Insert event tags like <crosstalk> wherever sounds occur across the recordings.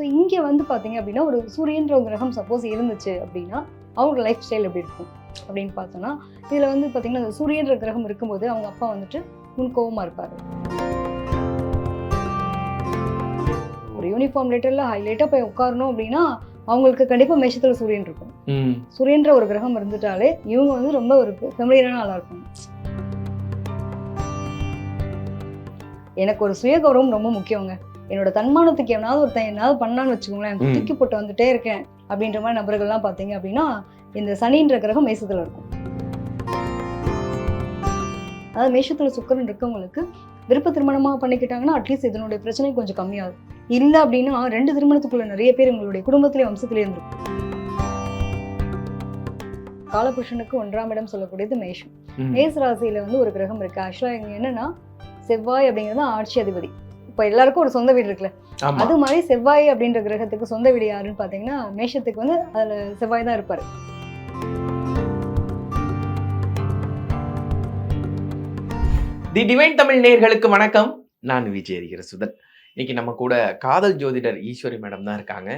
So இங்கே வந்து பார்த்தீங்க அப்படின்னா ஒரு சூரியன்ற ஒரு கிரகம் சப்போஸ் இருந்துச்சு அப்படின்னா அவங்க லைஃப் ஸ்டைல் எப்படி இருக்கும்? அப்படின்னு பார்த்தோன்னா இதில் வந்து பார்த்தீங்கன்னா அந்த சூரியன்ற கிரகம் இருக்கும்போது அவங்க அப்பா வந்துட்டு முன்கோவமாக இருப்பார். ஒரு யூனிஃபார்ம் லெட்டரில் ஹைலைட்டாக போய் உட்காரணும் அப்படின்னா அவங்களுக்கு கண்டிப்பாக மேஷத்தில் சூரியன் இருக்கும். சூரியன்ற ஒரு கிரகம் இருந்துட்டாலே இவங்க வந்து ரொம்ப ஒரு ஃபெமிலியரான ஆளாக இருப்பாங்க. எனக்கு ஒரு சுய கௌரவம் ரொம்ப முக்கியங்க. என்னோட தன்மானத்துக்கு எவனாவது ஒருத்தன் என்னாவது பண்ணான்னு வச்சுக்கோங்களேன். தூக்கி போட்டு வந்துட்டே இருக்கேன் அப்படின்ற மாதிரி நபர்கள்லாம் பார்த்தீங்க அப்படின்னா இந்த சனின்ற கிரகம் மேசத்தில் இருக்கும். அதாவது மேஷத்தில் சுக்கரன் இருக்கவங்களுக்கு விருப்ப திருமணமாக பண்ணிக்கிட்டாங்கன்னா அட்லீஸ்ட் இதனுடைய பிரச்சனை கொஞ்சம் கம்மியாகும். இல்லை அப்படின்னா ரெண்டு திருமணத்துக்குள்ள நிறைய பேர் உங்களுடைய குடும்பத்திலே வம்சத்திலே இருந்திருக்கும். காலபுருஷனுக்கு ஒன்றாம் இடம் சொல்லக்கூடியது மேஷம். ம். மேச ராசியில வந்து ஒரு கிரகம் இருக்கு. ஆக்சுவலா இங்க என்னன்னா செவ்வாய் அப்படிங்கிறது ஆட்சி அதிபதி. இப்போ எல்லாருக்கும் ஒரு சொந்த வீடு இருக்குல்ல. அது மாதிரி செவ்வாய் அப்படின்ற கிரகத்துக்கு சொந்த வீடு யாருன்னு பாத்தீங்கன்னா மேஷத்துக்கு வந்து அதுல செவ்வாய் தான் இருப்பாரு. தி டிவைன் தமிழ் நேயர்களுக்கு வணக்கம். நான் விஜய் அறிகிற சுதன் இன்னைக்கு நம்ம கூட காதல் ஜோதிடர் ஈஸ்வரி மேடம் தான் இருக்காங்க.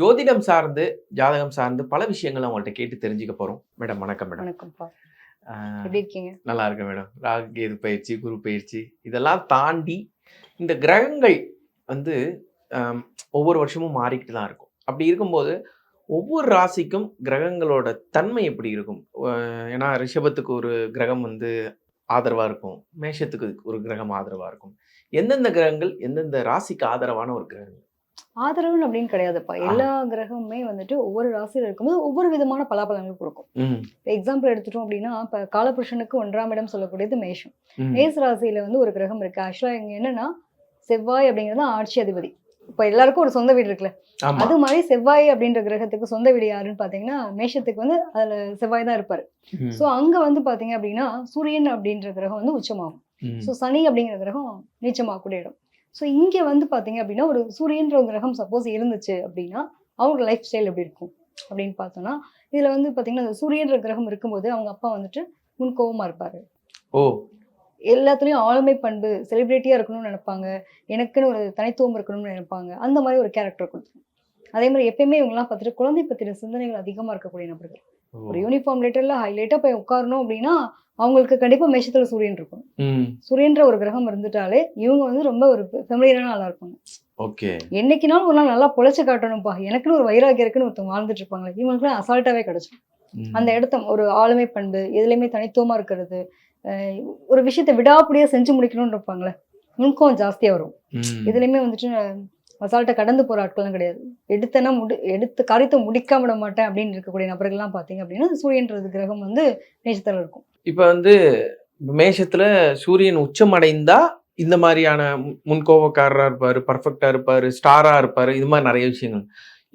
ஜோதிடம் சார்ந்து ஜாதகம் சார்ந்து பல விஷயங்கள் அவங்கள்ட்ட கேட்டு தெரிஞ்சுக்க போறோம். மேடம் வணக்கம் மேடம். இருக்கீங்க? நல்லா இருக்கேன் மேடம். ராகு கேது பயிற்சி குரு பயிற்சி இதெல்லாம் தாண்டி இந்த கிரகங்கள் வந்து ஒவ்வொரு வருஷமும் மாறிக்கிட்டு தான் இருக்கும். அப்படி இருக்கும்போது ஒவ்வொரு ராசிக்கும் கிரகங்களோட தன்மை எப்படி இருக்கும்? ஏன்னா ரிஷபத்துக்கு ஒரு கிரகம் வந்து ஆதரவா இருக்கும். மேஷத்துக்கு ஒரு கிரகம் ஆதரவா இருக்கும். எந்தெந்த கிரகங்கள் எந்தெந்த ராசிக்கு ஆதரவான ஒரு கிரகங்கள்? ஆதரவுன்னு அப்படின்னு கிடையாதுப்பா. எல்லா கிரகமுமே வந்துட்டு ஒவ்வொரு ராசியில இருக்கும்போது ஒவ்வொரு விதமான பலாபலங்கள் கொடுக்கும். எக்ஸாம்பிள் எடுத்துட்டோம் அப்படின்னா இப்போ காலபுருஷனுக்கு ஒன்றாம் இடம் சொல்லக்கூடியது மேஷம். ம், மேச ராசியில வந்து ஒரு கிரகம் இருக்கு. ஆக்சுவலா இங்க என்னன்னா செவ்வாய் அப்படிங்கிறது ஆட்சி அதிபதி. இப்போ எல்லாருக்கும் ஒரு சொந்த வீடு இருக்குல்ல. அது மாதிரி செவ்வாய் அப்படின்ற கிரகத்துக்கு சொந்த வீடு யாருன்னு பாத்தீங்கன்னா மேஷத்துக்கு வந்து அதுல செவ்வாய் தான் இருப்பாரு. ஸோ அங்க வந்து பாத்தீங்க அப்படின்னா சூரியன் அப்படின்ற கிரகம் வந்து உச்சமாகும். ஸோ சனி அப்படிங்கிற கிரகம் நீச்சமாகக்கூடிய இடம் ஸோ இங்க வந்து பாத்தீங்க அப்படின்னா ஒரு சூரியன்ற ஒரு கிரகம் சப்போஸ் இருந்துச்சு அப்படின்னா அவங்க லைஃப் ஸ்டைல் எப்படி இருக்கும்? அப்படின்னு பார்த்தோம்னா இதுல வந்து பாத்தீங்கன்னா அந்த சூரியன்ற கிரகம் இருக்கும்போது அவங்க அப்பா வந்துட்டு முன்கோவமா இருப்பாரு. ஓ. எல்லாத்துலேயும் ஆளுமை பண்பு செலிபிரிட்டியாக இருக்கணும்னு நினைப்பாங்க. எனக்குன்னு ஒரு தனித்துவம் இருக்கணும்னு நினைப்பாங்க. அந்த மாதிரி ஒரு கேரக்டர் கொடுத்துரும் அதே மாதிரி எப்பயுமே இவங்கெல்லாம் பார்த்துட்டு குழந்தை பற்றின சிந்தனைகள் அதிகமாக இருக்கக்கூடிய நபர்கள். ஒரு யூனிஃபார்ம் லெட்டரில் ஹைலைட்டாக போய் உட்காரணும் அப்படின்னா அவங்களுக்கு கண்டிப்பாக மேஷத்தில் சூரியன் இருக்கும். சூரியன்ற ஒரு கிரகம் இருந்துட்டாலே இவங்க வந்து ரொம்ப ஒரு ஃபெமிலியரான ஆளாக இருப்பாங்க. ஓகே. என்னைக்குனாலும் ஒரு நாள் நல்லா பொழைச்சு காட்டணும்ப்பா எனக்குன்னு ஒரு வைராகியம் இருக்குன்னு ஒருத்தவங்க வாழ்ந்துட்டு இருப்பாங்க. இவங்களுக்குலாம் அசால்ட்டாகவே கிடைச்சிடும் அந்த இடத்த ஒரு ஆளுமை பண்பு எதுலையுமே தனித்துவமா இருக்கிறது ஒரு விஷயத்தை விடாப்படியா செஞ்சு முடிக்கணும்னு இருப்பாங்களே நுணுக்கம் ஜாஸ்தியா வரும். இதுலையுமே வந்துட்டு அசால்ட்டை கடந்து போற ஆட்கள்லாம் கிடையாது. எடுத்தனா முடி எடுத்த காரியத்தை முடிக்காம விட மாட்டேன் அப்படின்னு இருக்கக்கூடிய நபர்கள்லாம் பார்த்தீங்க அப்படின்னா சூரியன்றது கிரகம் வந்து நேசத்தில் இருக்கும். இப்ப வந்து மேஷத்துல சூரியன் உச்சம் அடைந்தா இந்த மாதிரியான முன்கோபக்காரரா இருப்பாரு பர்ஃபெக்டா இருப்பாரு ஸ்டாரா இருப்பாரு இது மாதிரி நிறைய விஷயங்கள்.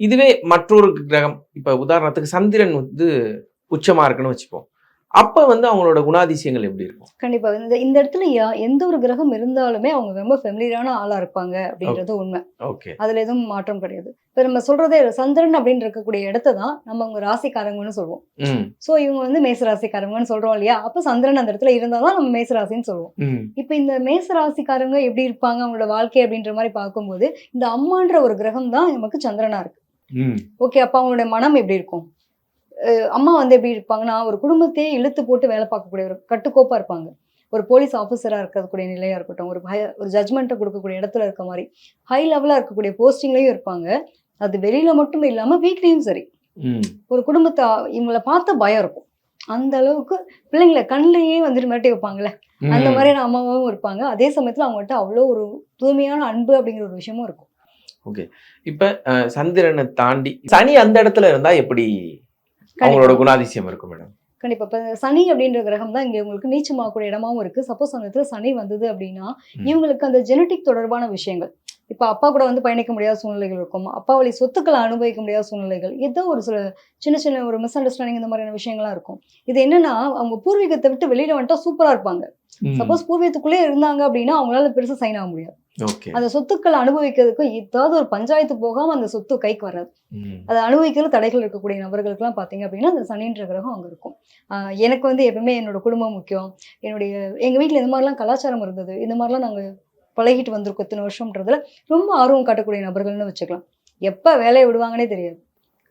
இதுவே மற்றொரு கிரகம் இப்ப உதாரணத்துக்கு சந்திரன் வந்து உச்சமா இருக்குன்னு வச்சுப்போம். அப்ப வந்து அவங்களோட குணாதிசயங்கள் எப்படி இருக்கும்? கண்டிப்பா. இந்த இந்த இடத்துல எந்த ஒரு கிரகம் இருந்தாலுமே அவங்க ரொம்ப ஃபெமிலியரான ஆளா இருப்பாங்க அப்படின்றது உண்மை. ஓகே. அதுல எதுவும் மாற்றம் கிடையாது. இப்ப நம்ம சொல்றதே சந்திரன் அப்படின்னு இருக்கக்கூடிய இடத்த தான் நம்ம அவங்க ராசிக்காரங்கன்னு சொல்லுவோம் ஸோ இவங்க வந்து மேசராசிக்காரங்கன்னு சொல்றோம் இல்லையா? அப்போ சந்திரன் அந்த இடத்துல இருந்தால் தான் நம்ம மேசராசின்னு சொல்லுவோம் ம். இப்போ இந்த மேசராசிக்காரங்க எப்படி இருப்பாங்க? அவங்களோட வாழ்க்கை அப்படின்ற மாதிரி பார்க்கும்போது இந்த அம்மான்ற ஒரு கிரகம் தான் நமக்கு சந்திரனா இருக்கு. ஓகே அப்போ அவங்களுடைய மனம் எப்படி இருக்கும்? அம்மா வந்து எப்படி இருப்பாங்கன்னா ஒரு குடும்பத்தையே இழுத்து போட்டு வேலை பார்க்கக்கூடிய ஒரு கட்டுக்கோப்பா இருப்பாங்க. ஒரு போலீஸ் ஆஃபீஸராக இருக்கக்கூடிய நிலையா இருக்கட்டும் ஒரு ஹை ஒரு ஜட்மெண்ட்டை கொடுக்கக்கூடிய இடத்துல இருக்க மாதிரி ஹை லெவலாக இருக்கக்கூடிய போஸ்டிங்லையும் இருப்பாங்க. அது வெளியில மட்டும் இல்லாம வீட்லேயும் சரி. ஒரு குடும்பத்தை இவங்கள பார்த்த பயம் இருக்கும். அந்த அளவுக்கு பிள்ளைங்களை கண்ணிலேயே வந்துட்டு மிரட்டி வைப்பாங்கல்ல அந்த. மாதிரியான அம்மாவும் இருப்பாங்க. அதே சமயத்துல அவங்கள்ட்ட அவ்வளோ ஒரு தூய்மையான அன்பு அப்படிங்கிற ஒரு விஷயமும் இருக்கும். இப்ப அஹ், சந்திரனை தாண்டி சனி அந்த இடத்துல இருந்தா எப்படி அவங்களோட குணாதிசயம் இருக்கும் மேடம். கண்டிப்பா. இப்ப சனி அப்படின்ற கிரகம் தான் இங்க உங்களுக்கு நீச்சமாகக்கூடிய இடமாவும் இருக்கு. சப்போஸ் அந்த இடத்துல சனி வந்தது அப்படின்னா. இவங்களுக்கு அந்த ஜெனட்டிக் தொடர்பான விஷயங்கள். இப்ப அப்பா கூட வந்து பயணிக்க முடியாத சூழ்நிலைகள் இருக்கும். அப்பா வழி சொத்துக்களை அனுபவிக்க முடியாத சூழ்நிலைகள். ஏதோ ஒரு சில சின்ன சின்ன ஒரு மிஸ் அண்டர்ஸ்டாண்டிங் இந்த மாதிரியான விஷயங்கள்லாம் இருக்கும். இது என்னன்னா அவங்க பூர்வீகத்தை விட்டு வெளியில வந்துட்டா சூப்பரா இருப்பாங்க. சப்போஸ் பூர்வீகத்துக்குள்ளே இருந்தாங்க அப்படின்னா அவங்களால பெருசா சைன் ஆக முடியாது. அந்த சொத்துக்களை அனுபவிக்கிறதுக்கு ஏதாவது ஒரு பஞ்சாயத்து போகாம அந்த சொத்து கைக்கு வராது. அதை அனுபவிக்கிறது தடைகள் இருக்கக்கூடிய நபர்களுக்கெல்லாம் பார்த்தீங்க அப்படின்னா அந்த சனின்ற கிரகம் அங்கே இருக்கும். ஆஹ் எனக்கு வந்து எப்பவுமே என்னோட குடும்பம் முக்கியம். என்னுடைய எங்கள் வீட்டில் இந்த மாதிரிலாம் கலாச்சாரம் இருந்தது. இந்த மாதிரிலாம் நாங்கள் பழகிட்டு வந்திருக்கோம் இத்தனை வருஷம்ன்றதுல ரொம்ப ஆர்வம் காட்டக்கூடிய நபர்கள்னு வச்சுக்கலாம். எப்போ வேலையை விடுவாங்கன்னே தெரியாது.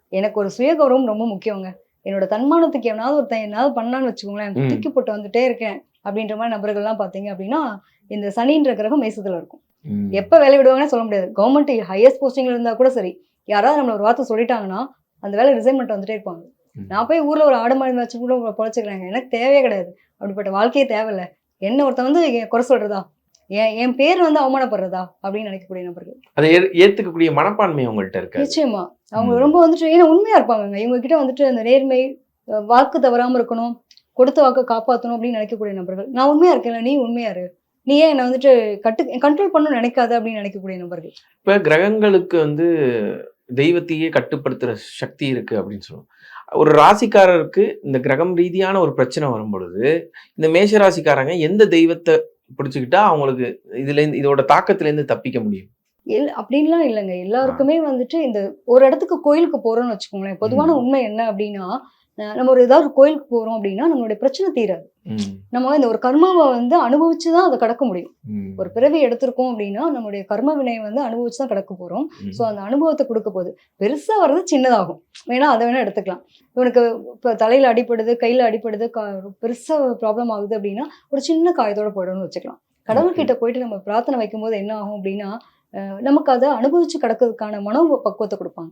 எனக்கு ஒரு சுயகௌரவம் ரொம்ப முக்கியங்க. என்னோட தன்மானத்துக்கு எவனாவது ஒருத்தன் என்னாவது பண்ணான்னு வச்சுக்கோங்களேன். தூக்கி போட்டு வந்துட்டே இருக்கேன் அப்படின்ற மாதிரி நபர்கள்லாம் பார்த்தீங்க அப்படின்னா இந்த சனின்ற கிரகம் மேசத்துல இருக்கும். எப்போ வேலை விடுவாங்கன்னு சொல்ல முடியாது. கவர்மெண்ட் ஹையஸ்ட் போஸ்டிங்ல இருந்தா கூட சரி. யாராவது நம்மள ஒரு வார்த்தை சொல்லிட்டாங்கன்னா அந்த வேலை ரிசைன் பண்ணிட்டு வந்துட்டே இருப்பாங்க. நான் போய் ஊர்ல ஒரு ஆடு மாடு வச்சு கூட பொழைச்சிக்கிறேங்க எனக்கு தேவையே கிடையாது. அப்படிப்பட்ட வாழ்க்கையே தேவையில்ல. என்ன ஒருத்தன் வந்து குறை சொல்றதா? என் என் பேர் வந்து அவமானப்படுறதா? அப்படின்னு நினைக்கக்கூடிய நபர்கள். அதை ஏத்துக்கக்கூடிய மனப்பான்மை உங்கள்ட்ட இருக்காது. நிச்சயமா. அவங்க. ரொம்ப வந்துட்டு ஏன்னா உண்மையா இருப்பாங்க இவங்க கிட்ட வந்துட்டு அந்த நேர்மை வாக்கு தவறாம இருக்கணும் கொடுத்த வாக்கு காப்பாற்றணும் அப்படின்னு நினைக்கக்கூடிய நபர்கள். நான் உண்மையா இருக்கேன்ல நீ உண்மையா இரு. நீ ஏன் என்னை வந்துட்டு கட்டு கண்ட்ரோல் பண்ணணும்னு நினைக்காத அப்படின்னு நினைக்கக்கூடிய நபர்கள்? இப்ப கிரகங்களுக்கு வந்து தெய்வத்தையே கட்டுப்படுத்துற சக்தி இருக்கு அப்படின்னு சொல்லுவோம். ஒரு ராசிக்காரருக்கு இந்த கிரகம் ரீதியான ஒரு பிரச்சனை வரும் பொழுது இந்த மேஷ ராசிக்காரங்க எந்த தெய்வத்தை பிடிச்சுக்கிட்டா அவங்களுக்கு இதுல இருந்து இதோட தாக்கத்துல இருந்து தப்பிக்க முடியும்? எல் அப்படின்லாம் இல்லைங்க. எல்லாருக்குமே வந்துட்டு இந்த ஒரு இடத்துக்கு கோயிலுக்கு போறோம்னு வச்சுக்கோங்களேன். பொதுவான. உண்மை என்ன அப்படின்னா நம்ம ஒரு ஏதாவது ஒரு கோயிலுக்கு போறோம் அப்படின்னா நம்மளுடைய பிரச்சனை தீராது. நம்ம இந்த ஒரு கர்மாவை வந்து அனுபவிச்சு தான் அதை கடக்க முடியும். ஒரு பிறவி எடுத்திருக்கோம் அப்படின்னா நம்மளுடைய கர்ம வினையை வந்து அனுபவிச்சு தான் கடக்க போறோம். ஸோ அந்த அனுபவத்தை கொடுக்க போகுது. பெருசா வர்றது சின்னதாகும். வேணா அதை வேணா எடுத்துக்கலாம். இவனுக்கு இப்போ தலையில அடிப்படுது கையில அடிப்படுது கா பெருசா ப்ராப்ளம் ஆகுது அப்படின்னா ஒரு சின்ன காயத்தோட போயிடும்னு வச்சுக்கலாம். கடவுள்கிட்ட போயிட்டு நம்ம பிரார்த்தனை வைக்கும்போது என்ன ஆகும் அப்படின்னா நமக்கு அதை அனுபவிச்சு கிடக்கிறதுக்கான மன பக்குவத்தை கொடுப்பாங்க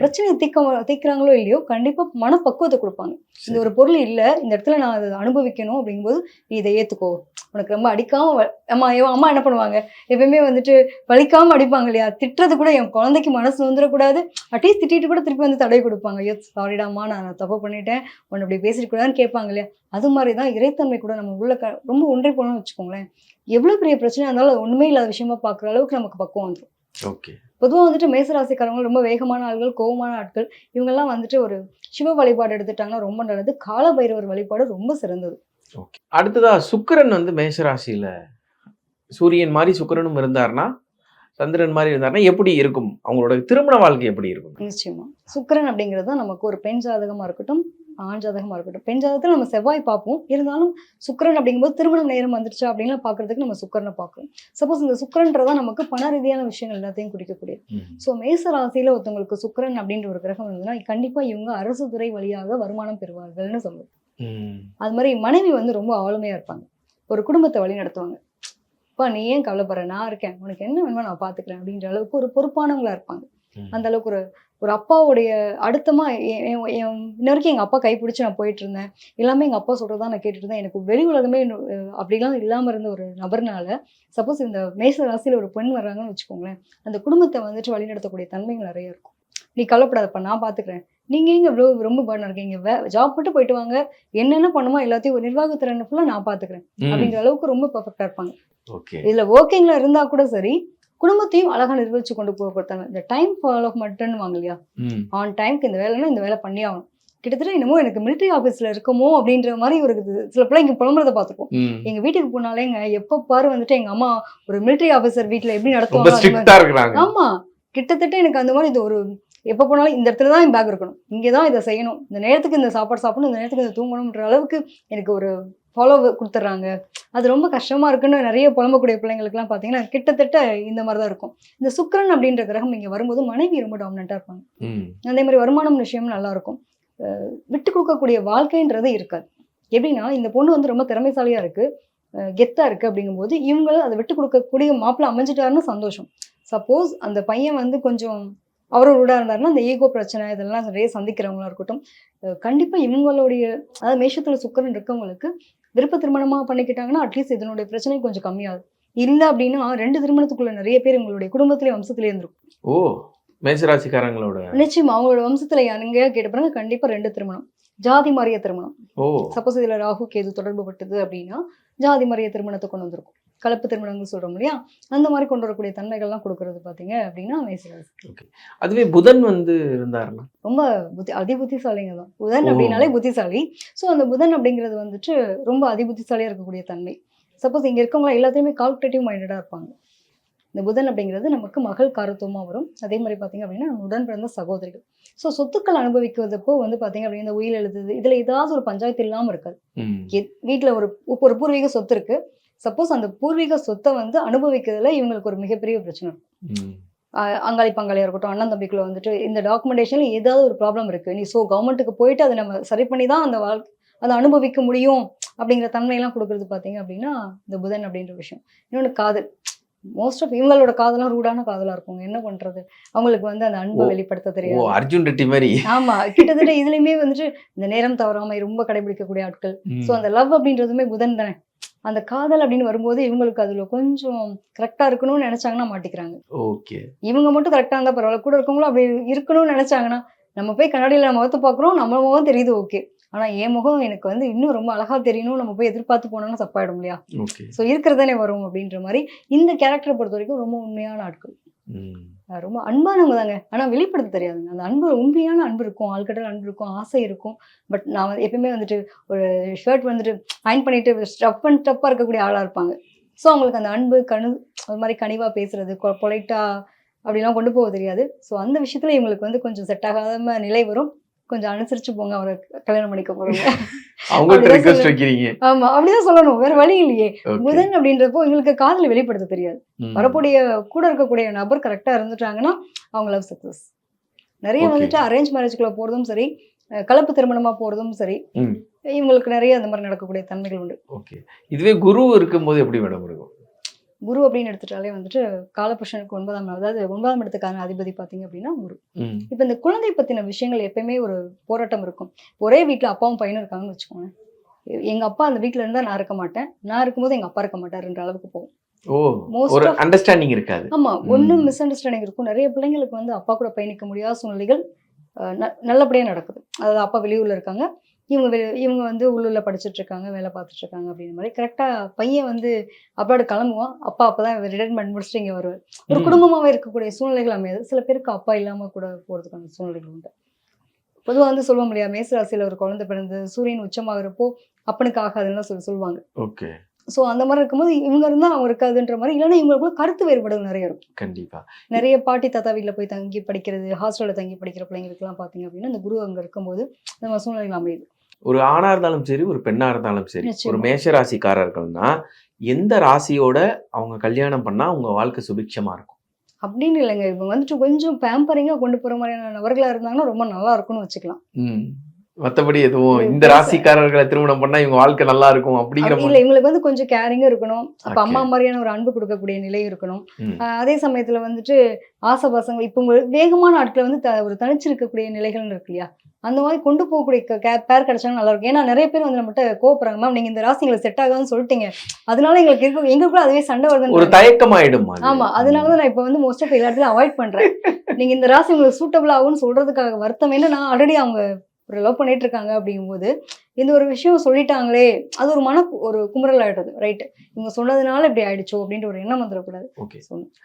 பிரச்சனையை தீக்க தீக்கிறாங்களோ இல்லையோ கண்டிப்பா மன பக்குவத்தை கொடுப்பாங்க. இந்த ஒரு பொருள் இல்ல இந்த இடத்துல நான் அதை அனுபவிக்கணும் அப்படிங்கும்போது நீ இதை ஏத்துக்கோ. உனக்கு ரொம்ப அடிக்காம அம்மா அம்மா என்ன பண்ணுவாங்க? எப்பயுமே வந்துட்டு வலிக்காம அடிப்பாங்க இல்லையா? திட்டுறது கூட என் குழந்தைக்கு மனசு வந்துடக்கூடாது. அட்லீஸ்ட் திட்டிட்டு கூட திருப்பி வந்து தடவை கொடுப்பாங்க. ஐயோ சாரிடாம்மா நான் தப்பு பண்ணிட்டேன். உன்னை இப்படி பேசிட்டு கூடாதுன்னு கேட்பாங்க இல்லையா? அது மாதிரி தான் இறைத்தன்மை கூட நம்ம உள்ள ரொம்ப ஒன்றே போனோம்னு வச்சுக்கோங்களேன். எவ்வளவு பெரிய பிரச்சனையா இருந்தாலும் ஒண்ணுமே இல்லாத விஷயமா பார்க்குற அளவுக்கு நமக்கு பக்குவம் வந்துடும் ஓகே. பொதுவாக வந்துட்டு மேசராசிக்காரங்க ரொம்ப வேகமான ஆட்கள் கோவமான ஆட்கள் இவங்கெல்லாம் வந்துட்டு ஒரு சிவ வழிபாடு எடுத்துட்டாங்கன்னா ரொம்ப நல்லது. கால பைரவர் வழிபாடு ரொம்ப சிறந்தது. ஓகே. அடுத்ததா சுக்கிரன் வந்து மேஷராசியில சூரியன் மாதிரி சுக்கிரனும் இருந்தாருன்னா சந்திரன் மாதிரி இருந்தாருன்னா எப்படி இருக்கும்? அவங்களோட திருமண வாழ்க்கை எப்படி இருக்கும்? நிச்சயமா. சுக்கிரன் அப்படிங்கிறது தான் நமக்கு ஒரு பெண் ஜாதகமா இருக்கட்டும் ஆண் ஜாதகமா இருக்கட்டும் பெண் ஜாதகத்தில் நம்ம செவ்வாய் பார்ப்போம். இருந்தாலும் சுக்கிரன் அப்படிங்கும்போது திருமணம் நேரம் வந்துருச்சா அப்படின்லாம் பார்க்கறதுக்கு நம்ம சுக்கிரனை பார்க்கணும் சப்போஸ் இந்த சுக்கிரன்றதா நமக்கு பண ரீதியான விஷயங்கள் எல்லாத்தையும் குறிக்கக்கூடியது. ஸோ மேச ராசியில ஒருத்தவங்களுக்கு சுக்கிரன் அப்படின்ற ஒரு கிரகம் இருந்ததுன்னா கண்டிப்பா இவங்க அரசு துறை வழியாக வருமானம் பெறுவார்கள்னு சொல்லுவோம். ம், அது மாதிரி மனைவி வந்து ரொம்ப ஆளுமையா இருப்பாங்க. ஒரு குடும்பத்தை வழி நடத்துவாங்க. அப்பா நீ ஏன் கவலைப்படுற? நான் இருக்கேன். உனக்கு என்ன வேணுமோ நான் பாத்துக்கிறேன் அப்படின்ற அளவுக்கு ஒரு பொறுப்பானவங்களா இருப்பாங்க. அந்த அளவுக்கு ஒரு ஒரு அப்பாவுடைய அடுத்தமா இன்ன வரைக்கும் எங்க அப்பா கைப்பிடிச்சு நான் போயிட்டு இருந்தேன் எல்லாமே எங்க அப்பா சொல்றதா நான் கேட்டுட்டு இருந்தேன் எனக்கு வெளி உலகமே அப்படிலாம் இல்லாம இருந்த ஒரு நபர்னால சப்போஸ் இந்த மேச ராசியில ஒரு பெண் வர்றாங்கன்னு வச்சுக்கோங்களேன் அந்த குடும்பத்தை வந்துட்டு வழிநடத்தக்கூடிய தன்மைகள் நிறைய இருக்கும். நீ கவலைப்படாதப்பா நான் பாத்துக்கிறேன். நீங்க எங்க இவ்வளோ ரொம்ப பேர்ன் இருக்கீங்க? வே ஜாப் மட்டும் போயிட்டு வாங்க. என்னென்ன பண்ணுமோ எல்லாத்தையும் ஒரு நிர்வாகத்திறன் ஃபுல்லாக நான் பார்த்துக்கிறேன் அப்படிங்கிற அளவுக்கு ரொம்ப பர்ஃபெக்டாக இருப்பாங்க. இதுல ஒர்க்கிங்ல இருந்தா கூட சரி குடும்பத்தையும் அழகா நிர்வகிச்சு கொண்டு போக கொடுத்தாங்க இந்த டைம் ஃபாலோ மட்டும்னு வாங்க இல்லையா ஆன் டைம்க்கு இந்த வேலைன்னா இந்த வேலை பண்ணி ஆகணும். கிட்டத்தட்ட என்னமோ எனக்கு மிலிட்டரி ஆஃபீஸ்ல இருக்கமோ அப்படின்ற மாதிரி ஒரு இது. சில பிள்ளைங்க புலம்புறத பார்த்துருக்கோம் ம். எங்க வீட்டுக்கு போனாலேங்க எப்ப பாரு வந்துட்டு எங்க அம்மா ஒரு மிலிட்டரி ஆஃபீஸர் வீட்ல எப்படி நடத்துவாங்க அது மாதிரி. ஸ்ட்ரிக்டா இருக்கிறாங்க. ஆமா. கிட்டத்தட்ட எனக்கு அந்த மாதிரி இது ஒரு எப்போ போனாலும் இந்த இடத்துல தான் என் பேக் இருக்கணும். இங்கே தான் இதை செய்யணும். இந்த நேரத்துக்கு இந்த சாப்பாடு சாப்பிடணும் இந்த நேரத்துக்கு இந்த தூங்கணுன்ற அளவுக்கு எனக்கு ஒரு ஃபாலோ கொடுத்துட்றாங்க. அது ரொம்ப கஷ்டமா இருக்குன்னு நிறைய புலம்பக்கூடிய பிள்ளைங்களுக்குலாம் பார்த்தீங்கன்னா கிட்டத்தட்ட இந்த மாதிரி தான் இருக்கும். இந்த சுக்கிரன் அப்படின்ற கிரகம் இங்கே வரும்போது மனைவி ரொம்ப டாமினண்ட்டாக இருப்பாங்க. அதே மாதிரி வருமானம் விஷயம் நல்லா இருக்கும். அஹ் விட்டு கொடுக்கக்கூடிய வாழ்க்கைன்றது இருக்காது. எப்படின்னா இந்த பொண்ணு வந்து ரொம்ப திறமைசாலியா இருக்கு. அஹ் கெத்தா இருக்கு அப்படிங்கும்போது இவங்களும் அதை விட்டு கொடுக்கக்கூடிய மாப்பிள்ளை அமைஞ்சிட்டாருன்னு சந்தோஷம். சப்போஸ் அந்த பையன் வந்து கொஞ்சம் அவரோட ரூடா இருந்தாருன்னா அந்த ஈகோ பிரச்சனை இதெல்லாம் நிறைய சந்திக்கிறவங்களா இருக்கட்டும். அஹ் கண்டிப்பா இவங்களுடைய அதாவது மேஷத்துல சுக்கரன் இருக்கவங்களுக்கு விருப்ப திருமணமா பண்ணிக்கிட்டாங்கன்னா அட்லீஸ்ட் இதனுடைய பிரச்சனை கொஞ்சம் கம்மியாகும் இல்ல அப்படின்னா ரெண்டு திருமணத்துக்குள்ள நிறைய பேர் உங்களுடைய குடும்பத்திலே வம்சத்திலே இருந்திருக்கும். ஓ மேசராசிக்காரங்களோட. நிச்சயமா அவங்களோட வம்சத்துல யாருங்க கேட்ட பிறகு கண்டிப்பா ரெண்டு திருமணம். ஜாதி மாறிய திருமணம். ஓ. சப்போஸ் இதுல ராகு கேது தொடர்பு பட்டது அப்படின்னா ஜாதி மாறிய திருமணத்தை கொண்டு வந்திருக்கும். கலப்பு திருமணங்கள் சொல்றோம் இல்லையா? அந்த மாதிரி கொண்டு வரக்கூடிய தன்மைகள்லாம் கொடுக்கறது பாத்தீங்க அப்படின்னா மேசராசி அதுவே புதன் வந்து இருந்தாருன்னா? ரொம்ப புத்தி அதி புத்திசாலிங்க தான். புதன். அப்படின்னாலே புத்திசாலி. ஸோ அந்த புதன் அப்படிங்கிறது வந்துட்டு ரொம்ப அதி புத்திசாலியா இருக்கக்கூடிய தன்மை. சப்போஸ் இங்க இருக்கவங்க எல்லாத்தையுமே கால்குலேட்டிவ் மைண்டடா இருப்பாங்க. இந்த புதன் அப்படிங்கிறது நமக்கு மகள் காரத்துவமா வரும். அதே மாதிரி பாத்தீங்க அப்படின்னா உடன் பிறந்த சகோதரிகள். ஸோ சொத்துக்கள் அனுபவிக்கிறதப்போ வந்து பாத்தீங்க அப்படின்னா இந்த உயிர் எழுதுது இதுல ஏதாவது ஒரு பஞ்சாயத்து இல்லாம இருக்காது. வீட்ல ஒரு ஒரு பூர்வீக சொத்து இருக்கு. சப்போஸ் அந்த பூர்வீக சொத்தை வந்து அனுபவிக்கிறதுல இவங்களுக்கு ஒரு மிகப்பெரிய பிரச்சனை. இருக்கும் அங்காளி பங்காளியாக இருக்கட்டும் அண்ணன் தம்பிக்குள்ள வந்துட்டு இந்த டாக்குமெண்டேஷனில் ஏதாவது ஒரு ப்ராப்ளம் இருக்குது நீ ஸோ கவர்மெண்ட்டுக்கு போயிட்டு அதை நம்ம சரி பண்ணி தான் அந்த வாழ் அதை அனுபவிக்க முடியும் அப்படிங்கிற தன்மையெல்லாம் கொடுக்குறது பார்த்தீங்க அப்படின்னா இந்த புதன் அப்படின்ற விஷயம். இன்னொன்று காதல். மோஸ்ட் ஆஃப் இவங்களோட காதலாம் ரூடான காதலாக இருக்குங்க. என்ன பண்ணுறது அவங்களுக்கு வந்து அந்த அன்பை. வெளிப்படுத்த தெரியாது. அர்ஜுன் ரெட்டி மாதிரி. ஆமா கிட்டத்தட்ட இதுலயுமே வந்துட்டு இந்த நேரம் தவறாமை ரொம்ப கடைபிடிக்கக்கூடிய ஆட்கள். ஸோ அந்த லவ் அப்படின்றதுமே புதன் தானே. அந்த காதல் அப்படின்னு வரும்போது இவங்களுக்கு அதுல கொஞ்சம் கரெக்டா இருக்கணும்னு நினைச்சாங்கன்னா மாட்டிக்கிறாங்க. ஓகே. இவங்க மட்டும் கரெக்டா இருந்தா பரவாயில்ல. கூட இருக்கவங்களும் அப்படி இருக்கணும்னு நினைச்சாங்கன்னா நம்ம போய் கண்ணாடியில நம்ம முகத்தை பாக்குறோம் நம்ம முகம் தெரியுது ஓகே. ஆனா என் முகம் எனக்கு வந்து இன்னும் ரொம்ப அழகா தெரியணும் நம்ம போய் எதிர்பார்த்து போனோம்னா தப்பாயிடும் இல்லையா? ஸோ இருக்கிறதானே வரும் அப்படின்ற மாதிரி இந்த கேரக்டரை பொறுத்த வரைக்கும் ரொம்ப உண்மையான ஆட்கள். ரொம்ப அன்பானவங்க தாங்க ஆனால் வெளிப்படுத்த தெரியாதுங்க அந்த அன்பு உண்மையான அன்பு இருக்கும். ஆள்கிட்ட அன்பு இருக்கும். ஆசை இருக்கும். பட் நான் வந்து எப்பயுமே வந்துட்டு ஒரு ஷர்ட் வந்துட்டு அயன் பண்ணிட்டு ஸ்டப் அண்ட் ஸ்டப்பாக இருக்கக்கூடிய ஆளாக இருப்பாங்க. ஸோ அவங்களுக்கு அந்த அன்பு கணு அது மாதிரி கனிவாக பேசுறது பொலைட்டாக அப்படிலாம் கொண்டு போக தெரியாது. ஸோ அந்த விஷயத்துல இவங்களுக்கு வந்து கொஞ்சம் செட் ஆகாத நிலை வரும். கொஞ்சம் அனுசரிச்சு போங்க அவரை கல்யாணம் பண்ணிக்க <laughs> வைக்கிறீங்க. ஆமா அப்படிதான் சொல்லணும். வேற வழி இல்லையே. புதன் அப்படின்றப்போ எங்களுக்கு காதலை வெளிப்படுத்த தெரியாது. வரக்கூடிய கூட இருக்கக்கூடிய நபர் கரெக்டா இருந்துட்டாங்கன்னா அவங்க லவ் சக்சஸ் நிறைய. வந்துட்டு அரேஞ்ச் மேரேஜ்குள்ள போறதும் சரி கலப்பு திருமணமா போறதும் சரி. இவங்களுக்கு நிறைய அந்த மாதிரி நடக்கக்கூடிய தன்மைகள் உண்டு. ஓகே இதுவே குரு இருக்கும்போது எப்படி மேடம் இருக்கும்? குரு அப்படின்னு எடுத்துட்டாலே வந்துட்டு காலபுருஷனுக்கு ஒன்பதாம் அதாவது ஒன்பதாம் இடத்துக்கான அதிபதி பாத்தீங்க அப்படின்னா குரு. இப்ப இந்த குழந்தை பத்தின விஷயங்கள் எப்பயுமே ஒரு போராட்டம் இருக்கும். ஒரே வீட்ல அப்பாவும் பையனும் இருக்காங்கன்னு வச்சுக்கோங்க எங்க அப்பா அந்த வீட்ல இருந்தா நான் இருக்க மாட்டேன். நான் இருக்கும்போது எங்க அப்பா இருக்க மாட்டாருன்ற அளவுக்கு போகும். ஒரு அண்டர்ஸ்டாண்டிங் இருக்காது. ஆமா. ஒன்றும் மிஸ் அண்டர்ஸ்டாண்டிங் இருக்கும். நிறைய பிள்ளைங்களுக்கு வந்து அப்பா கூட பயணிக்க முடியாத சூழ்நிலைகள் அஹ், ந- நல்லபடியா நடக்குது. அதாவது அப்பா வெளியூர்ல இருக்காங்க. இவங்க இவங்க வந்து உள்ளூர்ல படிச்சுட்டு இருக்காங்க வேலை பார்த்துட்டு இருக்காங்க அப்படின்ற மாதிரி. கரெக்டா பையன் வந்து அப்பாடு கிளம்புவான். அப்பா அப்பதான் ரிட்டைர்மெண்ட் முடிச்சுட்டு இங்க வருவார். ஒரு ம். குடும்பமாவே இருக்கக்கூடிய சூழ்நிலைகள் அமையாது. சில பேருக்கு அப்பா இல்லாம கூட போறதுக்கான சூழ்நிலைகள் உண்டு. பொதுவா வந்து சொல்லுவோம் இல்லையா மேசராசியில ஒரு குழந்தை பிறந்து சூரியன் உச்சமாகிறப்போ அப்பனுக்கு ஆகாதுன்னு சொல்லி சொல்லுவாங்க ஓகே. ஸோ அந்த மாதிரி இருக்கும்போது இவங்க இருந்தா அவங்க இருக்காதுன்ற மாதிரி இல்லைன்னா இவங்களுக்குள்ள கருத்து வேறுபாடுகள் நிறைய இருக்கும். கண்டிப்பா. நிறைய பாட்டி தாத்தா வீட்டில் போய் தங்கி படிக்கிறது ஹாஸ்டலில் தங்கி படிக்கிற பிள்ளைங்களுக்குலாம் பார்த்தீங்க அப்படின்னா இந்த குரு அங்கே இருக்கும்போது நம்ம சூழ்நிலைகள் அமையுது. ஒரு ஆணா இருந்தாலும் சரி ஒரு பெண்ணா இருந்தாலும் சரி. ஒரு மேஷ ராசிக்காரர்கள்னா எந்த ராசியோட அவங்க கல்யாணம் பண்ணா அவங்க வாழ்க்கை சுபிக்ஷமா இருக்கும்? அப்படின்னு இல்லைங்க. இவங்க வந்துட்டு கொஞ்சம் பேம்பரிங்காக கொண்டு போகிற மாதிரியான நபர்களாக இருந்தாங்கன்னா ரொம்ப நல்லா இருக்கும்னு வச்சுக்கலாம். ம். மத்தபடி எதுவும் இந்த ராசிக்காரர்களை திருமணம் பண்ணா இவங்க வாழ்க்கை நல்லா இருக்கும் அப்படிங்கிற இல்லை இவங்களுக்கு வந்து கொஞ்சம் கேரிங்கும் இருக்கணும். அப்போ. அம்மா மாதிரியான ஒரு அன்பு கொடுக்கக்கூடிய நிலை இருக்கணும். அதே சமயத்தில் வந்துட்டு ஆசை பசங்க இப்போ வேகமான ஆட்களை வந்து ஒரு தனிச்சிருக்கக்கூடிய நிலைகள்னு இருக்கு இல்லையா? அந்த மாதிரி கொண்டு போகக்கூடிய க- பேர் கிடைச்சாலும் நல்லா இருக்கும் ஏன்னா நிறைய பேர் வந்து நம்மகிட்ட கோவப்படுறாங்க மேம் நீங்க இந்த ராசிங்களை செட் ஆகாதுன்னு சொல்லிட்டீங்க. அதனால எங்களுக்கு இருக்கும் எங்களுக்குள்ள அதுவே சண்டை ஒரு வருதுன்னு தயக்கமாயிடும். ஆமா அதனால தான் நான் இப்போ வந்து மோஸ்ட் ஆஃப் எல்லா இடத்துலயும் அவாய்ட் பண்றேன். <laughs> நீங்க இந்த ராசி உங்களுக்கு சூட்டபிள் ஆகும்னு சொல்றதுக்காக வருத்தம். என்ன நான் ஆல்ரெடி அவங்க ஒரு லவ் பண்ணிட்டு இருக்காங்க அப்படிங்கும்போது இந்த ஒரு விஷயம் சொல்லிட்டாங்களே அது ஒரு மன ஒரு குமுறல் ஆயிடுது ரைட் இவங்க சொன்னதுனால இப்படி ஆயிடுச்சோ அப்படின்ற ஒரு எண்ணம் வந்துடக்கூடாது.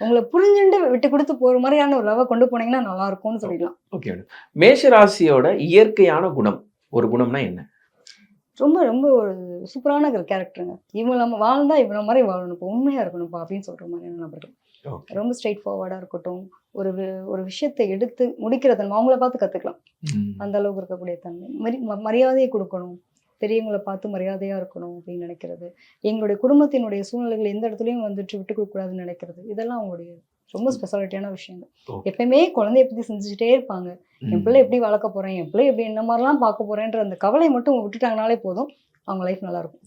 உங்களை புரிஞ்சுட்டு விட்டு கொடுத்து போற மாதிரியான ஒரு லவ் கொண்டு போனீங்கன்னா நல்லா இருக்கும்னு சொல்லிடலாம். ஓகே மேஷ ராசியோட இயற்கையான குணம் ஒரு குணம்னா என்ன? ரொம்ப ரொம்ப ஒரு சூப்பரான ஒரு கேரக்டருங்க. இவங்க நம்ம வாழ்ந்தா இவன மாதிரி வாழணும். இப்போ உண்மையா இருக்கணும்ப்பா அப்படின்னு சொல்ற மாதிரியான நபர்கள். ரொம்ப ஸ்ட்ரெயிட் ஃபார்வர்டா இருக்கட்டும். ஒரு ஒரு விஷயத்தை எடுத்து முடிக்கிற தன்மை அவங்கள பார்த்து கத்துக்கலாம். அந்த அளவுக்கு இருக்கக்கூடிய தன்மை. மரி மரியாதையை கொடுக்கணும். பெரியவங்களை பார்த்து மரியாதையா இருக்கணும் அப்படின்னு நினைக்கிறது. எங்களுடைய குடும்பத்தினுடைய சூழ்நிலைகள் எந்த இடத்துலயும் வந்துட்டு விட்டு கொடுக்க கூடாதுன்னு நினைக்கிறது. இதெல்லாம் அவங்களுடைய ரொம்ப ஸ்பெஷாலிட்டியான விஷயங்கள். எப்பயுமே குழந்தைய பத்தி சிந்திச்சுட்டே இருப்பாங்க. என் பிள்ளை எப்படி வளர்க்க போறேன்? என் பிள்ளை எப்படி என்ன மாதிரிலாம் பார்க்க போறேன்ற அந்த கவலை மட்டும் விட்டுட்டாங்கனாலே போதும். அவங்க லைஃப் நல்லா இருக்கும்.